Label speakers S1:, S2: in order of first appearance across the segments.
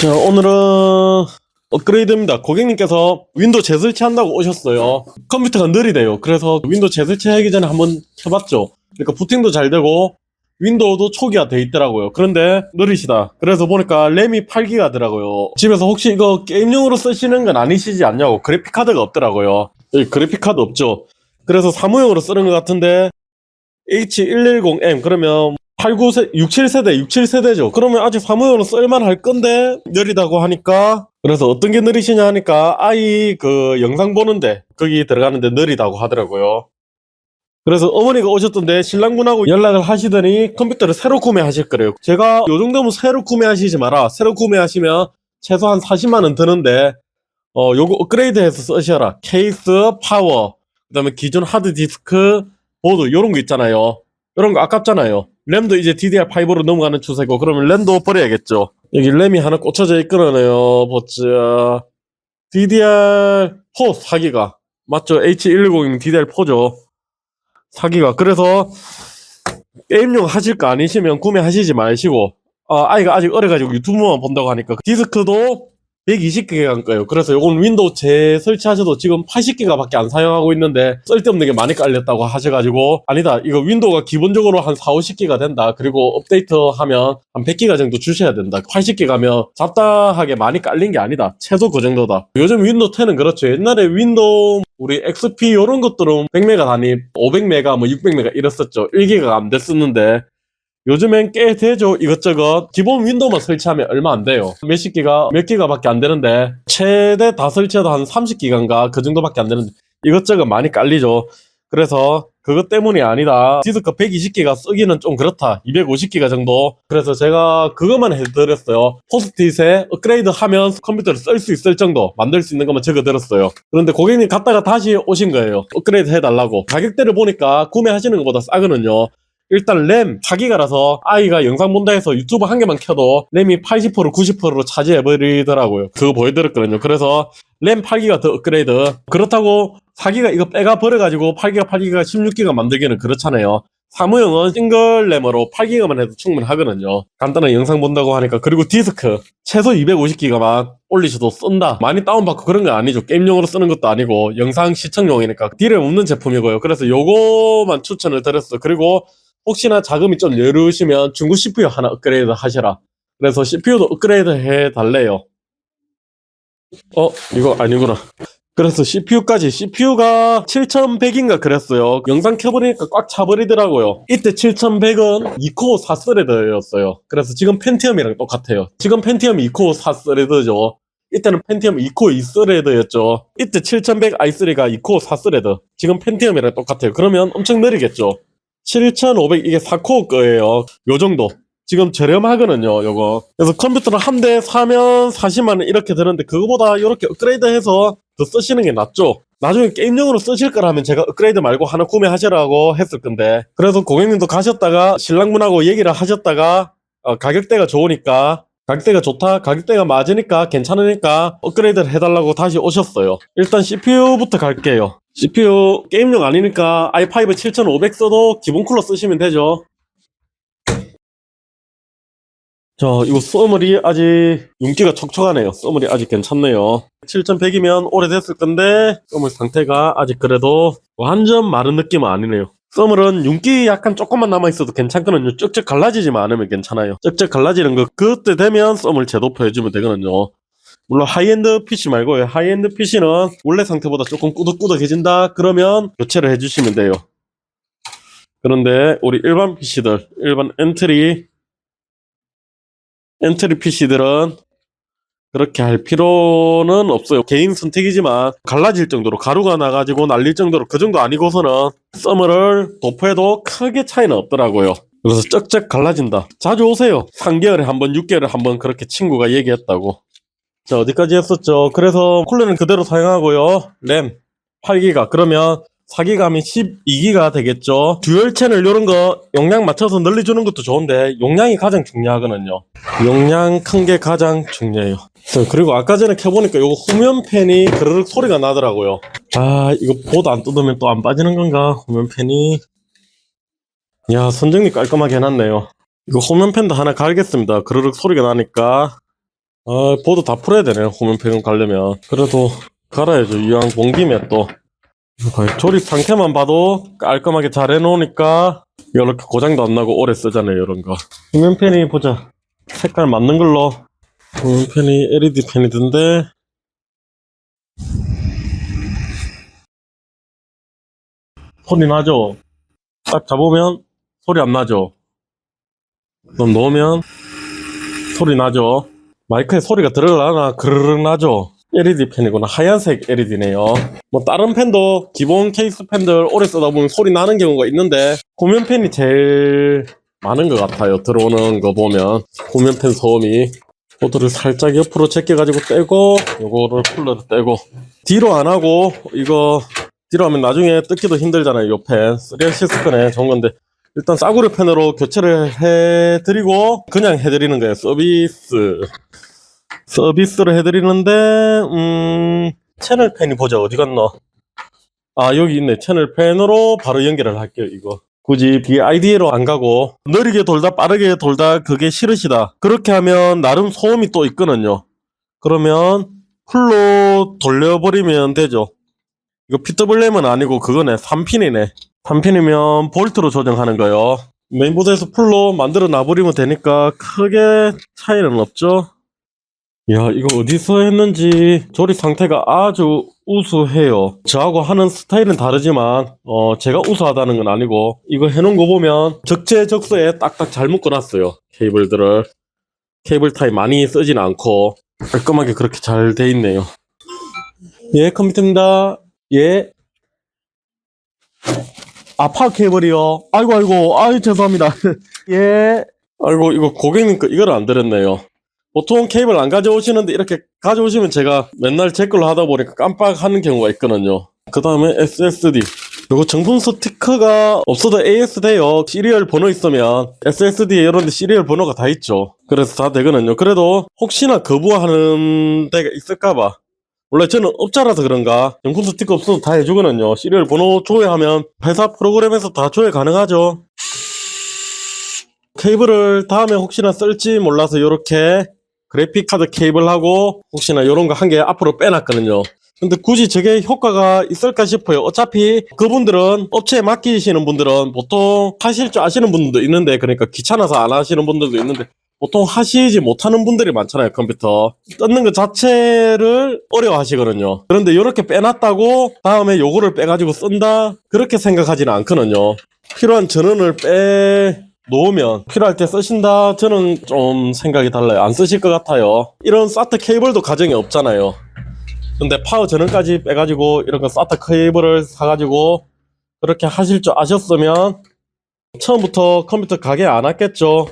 S1: 자, 오늘은 업그레이드입니다. 고객님께서 윈도우 재설치한다고 오셨어요. 컴퓨터가 느리대요. 그래서 윈도우 재설치하기 전에 한번 켜봤죠. 그러니까 부팅도 잘 되고 윈도우도 초기화 돼 있더라고요. 그런데 느리시다. 그래서 보니까 램이 8기가더라고요. 집에서 혹시 이거 게임용으로 쓰시는 건 아니시지 않냐고 그래픽 카드가 없더라고요. 여기 그래픽 카드 없죠. 그래서 사무용으로 쓰는 것 같은데 H110M 그러면 8, 9세, 67세대, 67세대죠. 그러면 아직 사무용으로 쓸만할 건데 느리다고 하니까 그래서 어떤 게 느리시냐 하니까 아이 그 영상 보는데 거기 들어가는데 느리다고 하더라고요. 그래서 어머니가 오셨던데 신랑분하고 연락을 하시더니 컴퓨터를 새로 구매하실 거래요. 제가 요 정도면 새로 구매하시지 마라. 새로 구매하시면 최소 한 40만 원 드는데 어 요거 업그레이드해서 쓰셔라. 케이스, 파워, 그 다음에 기존 하드 디스크, 보드 요런 거 있잖아요. 요런 거 아깝잖아요. 램도 이제 DDR5로 넘어가는 추세고 그러면 램도 버려야겠죠. 여기 램이 하나 꽂혀져 있거든요. 보자. DDR4 4기가 맞죠? H110이 DDR4죠. 4기가 그래서 게임용 하실 거 아니시면 구매하시지 마시고 어, 아이가 아직 어려가지고 유튜브만 본다고 하니까 디스크도 120기가 거예요. 그래서 요건 윈도우 재설치하셔도 지금 80기가밖에 안 사용하고 있는데 쓸데없는 게 많이 깔렸다고 하셔가지고 아니다 이거 윈도우가 기본적으로 한 4, 50기가 된다. 그리고 업데이트하면 한 100기가 정도 주셔야 된다. 80기가면 잡다하게 많이 깔린 게 아니다. 최소 그 정도다. 요즘 윈도우 10은 그렇죠. 옛날에 윈도우 우리 XP 이런 것들은 100메가 단위, 500메가, 뭐 600메가 이랬었죠. 1기가가 안 됐었는데 요즘엔 꽤 되죠. 이것저것. 기본 윈도우만 설치하면 얼마 안 돼요. 몇십 기가, 몇 기가밖에 안 되는데, 최대 다 설치해도 한 30기가인가? 그 정도밖에 안 되는데, 이것저것 많이 깔리죠. 그래서, 그것 때문이 아니다. 디스크 120기가 쓰기는 좀 그렇다. 250기가 정도. 그래서 제가 그것만 해드렸어요. 포스트잇에 업그레이드 하면 컴퓨터를 쓸 수 있을 정도 만들 수 있는 것만 적어드렸어요. 그런데 고객님 갔다가 다시 오신 거예요. 업그레이드 해달라고. 가격대를 보니까 구매하시는 것보다 싸거든요. 일단 램 4기가라서 아이가 영상 본다 해서 유튜브 한 개만 켜도 램이 80% 90%로 차지해버리더라고요. 그거 보여드렸거든요. 그래서 램 8기가 더 업그레이드. 그렇다고 4기가 이거 빼가 버려가지고 8기가 8기가 16기가 만들기는 그렇잖아요. 사무용은 싱글 램으로 8기가만 해도 충분하거든요. 간단한 영상 본다고 하니까 그리고 디스크 최소 250기가만 올리셔도 쓴다. 많이 다운받고 그런 거 아니죠. 게임용으로 쓰는 것도 아니고 영상 시청용이니까 딜에 없는 제품이고요. 그래서 요거만 추천을 드렸어. 그리고 혹시나 자금이 좀 여유시면 중고 CPU 하나 업그레이드 하셔라. 그래서 CPU도 업그레이드 해 달래요. 어, 이거 아니구나. 그래서 CPU까지 CPU가 7100인가 그랬어요. 영상 켜보니까 꽉 차버리더라고요. 이때 7100은 2코어 4스레드였어요. 그래서 지금 펜티엄이랑 똑같아요. 지금 펜티엄 2코어 4스레드죠. 이때는 펜티엄 2코어 2스레드였죠. 이때 7100 i3가 2코어 4스레드. 지금 펜티엄이랑 똑같아요. 그러면 엄청 느리겠죠. 7500 이게 4코어 거예요. 요 정도. 지금 저렴하거든요, 요거. 그래서 컴퓨터를 한 대 사면 40만 원 이렇게 드는데, 그거보다 이렇게 업그레이드 해서 더 쓰시는 게 낫죠? 나중에 게임용으로 쓰실 거라면 제가 업그레이드 말고 하나 구매하시라고 했을 건데, 그래서 고객님도 가셨다가 신랑분하고 얘기를 하셨다가, 어, 가격대가 좋으니까, 가격대가 좋다, 가격대가 맞으니까, 괜찮으니까, 업그레이드를 해달라고 다시 오셨어요. 일단 CPU부터 갈게요. CPU 게임용 아니니까 i5 7500 써도 기본 쿨러 쓰시면 되죠. 자, 이거 써머리 아직 윤기가 촉촉하네요. 써머리 아직 괜찮네요. 7100이면 오래됐을 건데 써머리 상태가 아직 그래도 완전 마른 느낌은 아니네요. 써머는 윤기 약간 조금만 남아있어도 괜찮거든요. 쭉쭉 갈라지지만 않으면 괜찮아요. 쭉쭉 갈라지는 거 그때 되면 썸을 재도포 해주면 되거든요. 물론 하이엔드 PC 말고요. 하이엔드 PC는 원래 상태보다 조금 꾸덕꾸덕해진다 그러면 교체를 해주시면 돼요. 그런데 우리 일반 PC들, 일반 엔트리 엔트리 PC들은 그렇게 할 필요는 없어요. 개인 선택이지만 갈라질 정도로 가루가 나가지고 날릴 정도로 그 정도 아니고서는 썸을 도포해도 크게 차이는 없더라고요. 그래서 쩍쩍 갈라진다. 자주 오세요. 3개월에 한 번, 6개월에 한 번 그렇게 친구가 얘기했다고. 자, 어디까지 했었죠? 그래서 쿨러는 그대로 사용하고요. 램 8기가. 그러면 4기가면 12기가 되겠죠. 듀얼 채널 이런 거 용량 맞춰서 늘려주는 것도 좋은데 용량이 가장 중요하거든요. 용량 큰 게 가장 중요해요. 자, 그리고 아까 전에 켜보니까 이거 후면 팬이 그르륵 소리가 나더라고요. 아, 이거 보드 안 뜯으면 또 안 빠지는 건가? 후면 팬이. 야, 선정리 깔끔하게 해놨네요. 이거 호면팬도 하나 갈겠습니다. 그르륵 소리가 나니까. 아, 보드 다 풀어야 되네요. 호면팬 가려면. 그래도 갈아야죠. 이왕 본 김에 또. 조립 상태만 봐도 깔끔하게 잘 해놓으니까 이렇게 고장도 안 나고 오래 쓰잖아요. 이런 거. 호면팬이 보자. 색깔 맞는 걸로. 호면팬이 LED 팬이던데. 소리 나죠? 딱 잡으면 소리 안 나죠? 그럼 넣으면 소리 나죠? 마이크에 소리가 들어가나 그르륵 나죠? LED 펜이구나. 하얀색 LED네요. 뭐 다른 펜도 기본 케이스 펜들 오래 쓰다 보면 소리 나는 경우가 있는데 고면 펜이 제일 많은 것 같아요. 들어오는 거 보면 고면 펜 소음이 보드를 살짝 옆으로 제껴가지고 떼고 요거를 쿨러를 떼고 뒤로 안 하고 이거 뒤로 하면 나중에 뜯기도 힘들잖아요. 요 펜. 3R 시스펜에 좋은 건데 일단 싸구려 펜으로 교체를 해드리고 그냥 해드리는 거예요. 서비스. 서비스를 해드리는데 음 채널 펜이 보자 어디 갔나? 아 여기 있네. 채널 펜으로 바로 연결을 할게요. 이거. 굳이 BID로 안 가고 느리게 돌다 빠르게 돌다 그게 싫으시다. 그렇게 하면 나름 소음이 또 있거든요. 그러면 풀로 돌려버리면 되죠. 이거 PWM은 아니고 그거네. 3핀이네. 3핀이면 볼트로 조정하는 거요. 메인보드에서 풀로 만들어 놔버리면 되니까 크게 차이는 없죠. 야, 이거 어디서 했는지 조립 상태가 아주 우수해요. 저하고 하는 스타일은 다르지만, 어, 제가 우수하다는 건 아니고, 이거 해놓은 거 보면 적재적소에 딱딱 잘 묶어놨어요. 케이블들을. 케이블 타입 많이 쓰진 않고, 깔끔하게 그렇게 잘 돼 있네요. 예, 컴퓨터입니다. 예. 아, 케이블이요. 아이고, 아이고, 아이, 죄송합니다. 예. 아이고, 이거 고객님 거 이걸 안 드렸네요. 보통 케이블 안 가져오시는데 이렇게 가져오시면 제가 맨날 제 걸로 하다 보니까 깜빡하는 경우가 있거든요. 그 다음에 SSD. 이거 정품 스티커가 없어도 AS 돼요. 시리얼 번호 있으면 SSD 이런 데 시리얼 번호가 다 있죠. 그래서 다 되거든요. 그래도 혹시나 거부하는 데가 있을까봐. 원래 저는 업자라서 그런가 정품 스티커 없어도 다 해주거든요. 시리얼 번호 조회하면 회사 프로그램에서 다 조회 가능하죠. 케이블을 다음에 혹시나 쓸지 몰라서 이렇게 그래픽 카드 케이블하고 혹시나 이런 거 한 개 앞으로 빼놨거든요. 근데 굳이 저게 효과가 있을까 싶어요. 어차피 그분들은 업체에 맡기시는 분들은 보통 하실 줄 아시는 분들도 있는데 그러니까 귀찮아서 안 하시는 분들도 있는데 보통 하시지 못하는 분들이 많잖아요 컴퓨터. 뜯는 것 자체를 어려워 하시거든요. 그런데 이렇게 빼놨다고 다음에 요거를 빼가지고 쓴다? 그렇게 생각하지는 않거든요. 필요한 전원을 빼 놓으면 필요할 때 쓰신다? 저는 좀 생각이 달라요. 안 쓰실 것 같아요. 이런 사트 케이블도 가정에 없잖아요. 근데 파워 전원까지 빼가지고 이런 거 사트 케이블을 사가지고 그렇게 하실 줄 아셨으면 처음부터 컴퓨터 가게 안 왔겠죠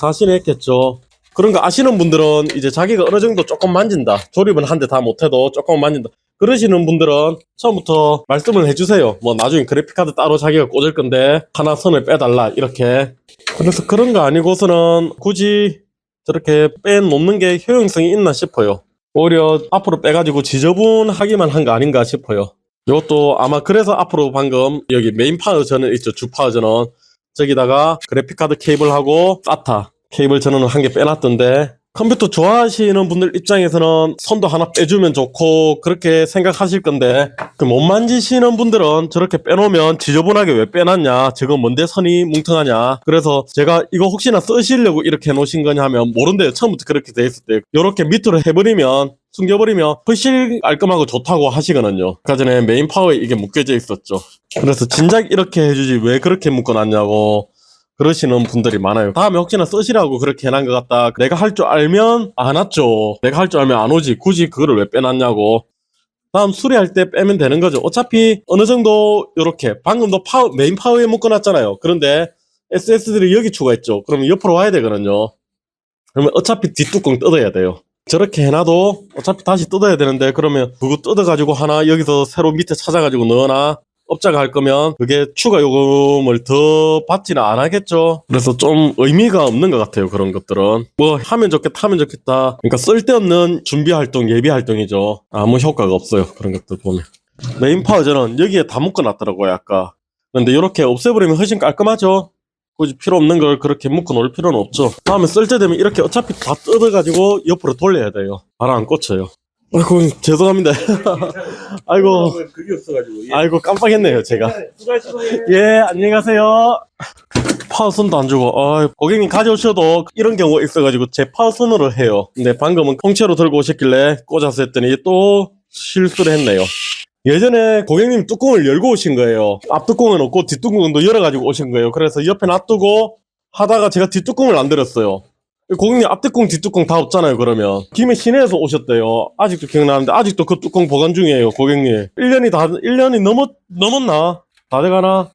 S1: 자신이 했겠죠 그런 거 아시는 분들은 이제 자기가 어느 정도 조금 만진다 조립은 한대다 못해도 조금 만진다 그러시는 분들은 처음부터 말씀을 해주세요. 뭐 나중에 그래픽카드 따로 자기가 꽂을 건데 하나 선을 빼달라 이렇게. 그래서 그런 거 아니고서는 굳이 저렇게 빼놓는 게 효용성이 있나 싶어요. 오히려 앞으로 빼가지고 지저분하기만 한 거 아닌가 싶어요. 이것도 아마 그래서 앞으로 방금 여기 메인 파워 전원 있죠. 주 파워 전원. 저기다가 그래픽카드 케이블하고 SATA 케이블 전원을 한개 빼놨던데 컴퓨터 좋아하시는 분들 입장에서는 선도 하나 빼주면 좋고 그렇게 생각하실 건데 그 못 만지시는 분들은 저렇게 빼놓으면 지저분하게 왜 빼놨냐? 저거 뭔데 선이 뭉텅하냐? 그래서 제가 이거 혹시나 쓰시려고 이렇게 해놓으신 거냐 하면 모른대요. 처음부터 그렇게 돼 있을 때. 이렇게 밑으로 해버리면 숨겨버리면 훨씬 깔끔하고 좋다고 하시거든요 아까 전에 메인 파워에 이게 묶여져 있었죠 그래서 진작 이렇게 해주지 왜 그렇게 묶어놨냐고 그러시는 분들이 많아요. 다음에 혹시나 쓰시라고 그렇게 해놓은 것 같다. 내가 할 줄 알면 안 왔죠. 내가 할 줄 알면 안 오지. 굳이 그거를 왜 빼놨냐고. 다음 수리할 때 빼면 되는 거죠. 어차피 어느 정도 이렇게 방금도 파워, 메인 파워에 묶어놨잖아요. 그런데 SSD를 여기 추가했죠. 그러면 옆으로 와야 되거든요. 그러면 어차피 뒷뚜껑 뜯어야 돼요. 저렇게 해놔도 어차피 다시 뜯어야 되는데 그러면 그거 뜯어가지고 하나 여기서 새로 밑에 찾아가지고 넣어놔. 업자가 할 거면 그게 추가 요금을 더 받지는 안 하겠죠. 그래서 좀 의미가 없는 것 같아요. 그런 것들은. 뭐 하면 좋겠다 하면 좋겠다. 그러니까 쓸데없는 준비 활동, 예비 활동이죠. 아무 효과가 없어요. 그런 것들 보면. 메인 파워전은 여기에 다 묶어놨더라고요. 아까. 근데 이렇게 없애버리면 훨씬 깔끔하죠. 굳이 필요 없는 걸 그렇게 묶어 놓을 필요는 없죠. 다음에 쓸 때 되면 이렇게 어차피 다 뜯어가지고 옆으로 돌려야 돼요. 발안 꽂혀요. 아이고, 죄송합니다. 아이고. 아이고, 깜빡했네요, 제가. 예, 안녕히 가세요. 파워선도 안 주고, 아, 고객님 가져오셔도 이런 경우가 있어가지고 제 파워선으로 해요. 근데 방금은 통째로 들고 오셨길래 꽂아서 했더니 또 실수를 했네요. 예전에 고객님 뚜껑을 열고 오신 거예요. 앞뚜껑은 없고 뒷뚜껑도 열어가지고 오신 거예요. 그래서 옆에 놔두고 하다가 제가 뒷뚜껑을 안 들었어요. 고객님 앞뚜껑 뒷뚜껑 다 없잖아요 그러면. 김해 시내에서 오셨대요. 아직도 기억나는데 아직도 그 뚜껑 보관 중이에요 고객님. 1년이 다 1년이 넘었 넘었나? 다 돼가나?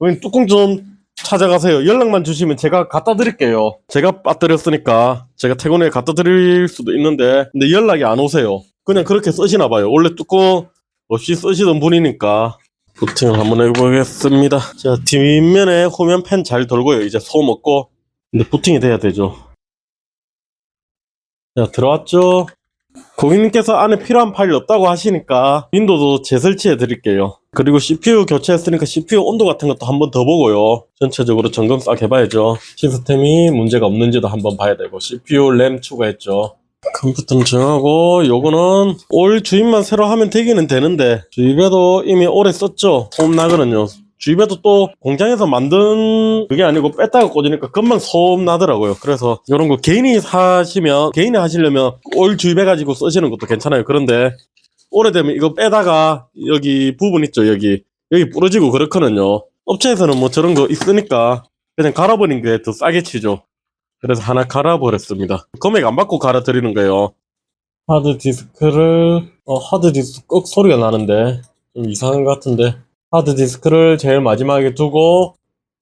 S1: 고객님 뚜껑 좀 찾아가세요. 연락만 주시면 제가 갖다 드릴게요. 제가 빠뜨렸으니까 제가 퇴근에 갖다 드릴 수도 있는데 근데 연락이 안 오세요. 그냥 그렇게 쓰시나 봐요. 원래 뚜껑 없이 쓰시던 분이니까 부팅을 한번 해보겠습니다 자 뒷면에 후면 팬 잘 돌고요 이제 소음 없고 근데 부팅이 돼야 되죠 자, 들어왔죠? 고객님께서 안에 필요한 파일 없다고 하시니까 윈도우도 재설치해 드릴게요. 그리고 CPU 교체했으니까 CPU 온도 같은 것도 한번 더 보고요. 전체적으로 점검 싹 해봐야죠. 시스템이 문제가 없는지도 한번 봐야 되고 CPU 램 추가했죠. 컴퓨터는 정하고 요거는 올 주입만 새로 하면 되기는 되는데 주입에도 이미 오래 썼죠. 소음 나거든요. 주입에도 또 공장에서 만든 그게 아니고 뺐다가 꽂으니까 금방 소음 나더라고요. 그래서 이런 거 개인이 사시면 개인이 하시려면 올 주입해 가지고 쓰시는 것도 괜찮아요. 그런데 오래되면 이거 빼다가 여기 부분 있죠. 여기 여기 부러지고 그렇거든요. 업체에서는 뭐 저런 거 있으니까 그냥 갈아버린 게 더 싸게 치죠. 그래서 하나 갈아버렸습니다. 금액 안 받고 갈아드리는 거예요. 하드 디스크를 어 하드 디스크 꺽 소리가 나는데 좀 이상한 것 같은데 하드 디스크를 제일 마지막에 두고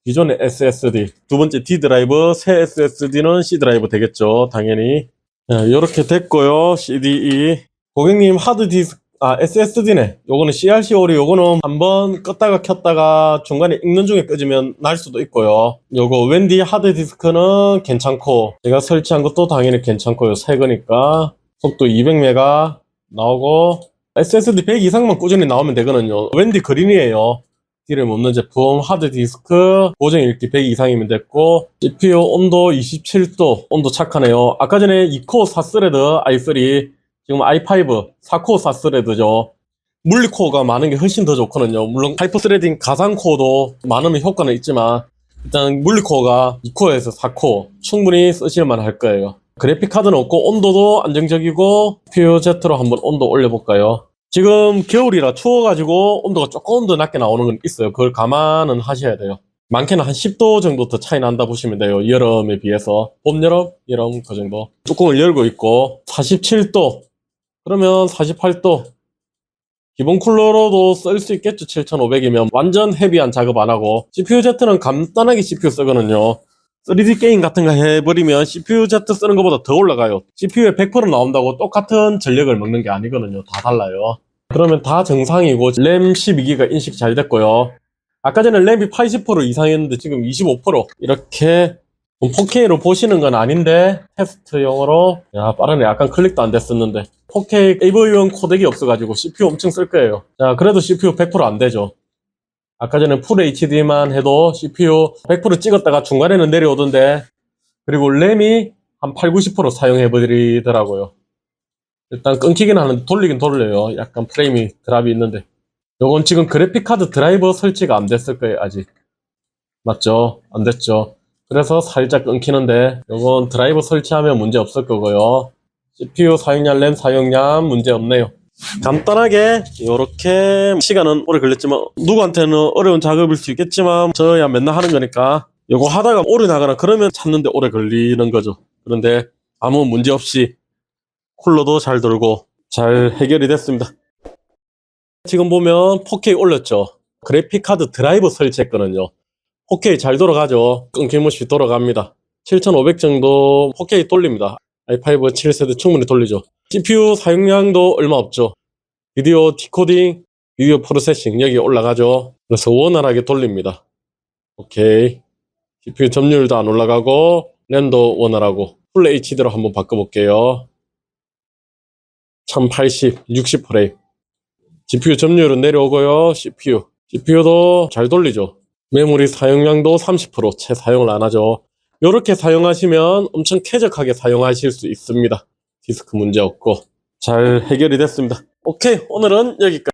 S1: 기존의 SSD 두 번째 D 드라이브 새 SSD는 C 드라이브 되겠죠 당연히 이렇게 됐고요 CDE 고객님 하드 디스크 아 SSD네 요거는 CRC 오류 요거는 한번 껐다가 켰다가 중간에 읽는 중에 끄지면 날 수도 있고요 요거 웬디 하드 디스크는 괜찮고 제가 설치한 것도 당연히 괜찮고요 새 거니까 속도 200메가 나오고 SSD 100 이상만 꾸준히 나오면 되거든요. 웬디 그린이에요. 딜을 못 넣는 제품, 하드 디스크, 고정 읽기 100 이상이면 됐고, CPU 온도 27도, 온도 착하네요. 아까 전에 2코어 4스레드 i3, 지금 i5 4코어 4스레드죠. 물리코어가 많은 게 훨씬 더 좋거든요. 물론 하이퍼 스레딩 가상 코어도 많으면 효과는 있지만, 일단 물리코어가 2코어에서 4코어 충분히 쓰실만 할 거예요. 그래픽 카드는 없고 온도도 안정적이고 PUZ로 한번 온도 올려볼까요? 지금 겨울이라 추워가지고 온도가 조금 더 낮게 나오는 건 있어요. 그걸 감안은 하셔야 돼요. 많게는 한 10도 정도 더 차이 난다 보시면 돼요. 여름에 비해서. 봄, 여름, 여름 그 정도. 뚜껑을 열고 있고 47도 그러면 48도 기본 쿨러로도 쓸 수 있겠죠. 7500이면 완전 헤비한 작업 안 하고 CPUZ는 간단하게 CPU 쓰거든요. 3D 게임 같은 거 해버리면 CPU Z 쓰는 것보다 더 올라가요. CPU에 100% 나온다고 똑같은 전력을 먹는 게 아니거든요. 다 달라요. 그러면 다 정상이고 램 12기가 인식 잘 됐고요. 아까 전에 램이 80% 이상이었는데 지금 25% 이렇게 4K로 보시는 건 아닌데 테스트용으로 야 빠르네 약간 클릭도 안 됐었는데 4K AV용 코덱이 없어가지고 CPU 엄청 쓸 거예요. 자 그래도 CPU 100%안 되죠. 아까 전에 풀 HD만 해도 CPU 100% 찍었다가 중간에는 내려오던데 그리고 램이 한 8, 90% 사용해버리더라고요. 일단 끊기긴 하는데 돌리긴 돌려요. 약간 프레임이 드랍이 있는데 요건 지금 그래픽카드 드라이버 설치가 안 됐을 거예요 아직 맞죠? 안 됐죠? 그래서 살짝 끊기는데 요건 드라이버 설치하면 문제 없을 거고요. CPU 사용량, 램 사용량 문제 없네요. 간단하게 이렇게 시간은 오래 걸렸지만 누구한테는 어려운 작업일 수 있겠지만 저야 맨날 하는 거니까 이거 하다가 오래 나가나 그러면 찾는데 오래 걸리는 거죠 그런데 아무 문제 없이 쿨러도 잘 돌고 잘 해결이 됐습니다 지금 보면 4K 올렸죠 그래픽카드 드라이버 설치했거든요 4K 잘 돌아가죠 끊김없이 돌아갑니다 7500 정도 4K 돌립니다 i5 7세대 충분히 돌리죠 CPU 사용량도 얼마 없죠. 비디오 디코딩, 비디오 프로세싱 여기 올라가죠. 그래서 원활하게 돌립니다. 오케이. CPU 점유율도 안 올라가고 램도 원활하고 풀 HD로 한번 바꿔볼게요. 1080, 60프레임. GPU 점유율은 내려오고요. CPU. CPU도 잘 돌리죠. 메모리 사용량도 30%채 사용을 안 하죠. 이렇게 사용하시면 엄청 쾌적하게 사용하실 수 있습니다. 디스크 문제 없고 잘 해결이 됐습니다. 오케이 오늘은 여기까지.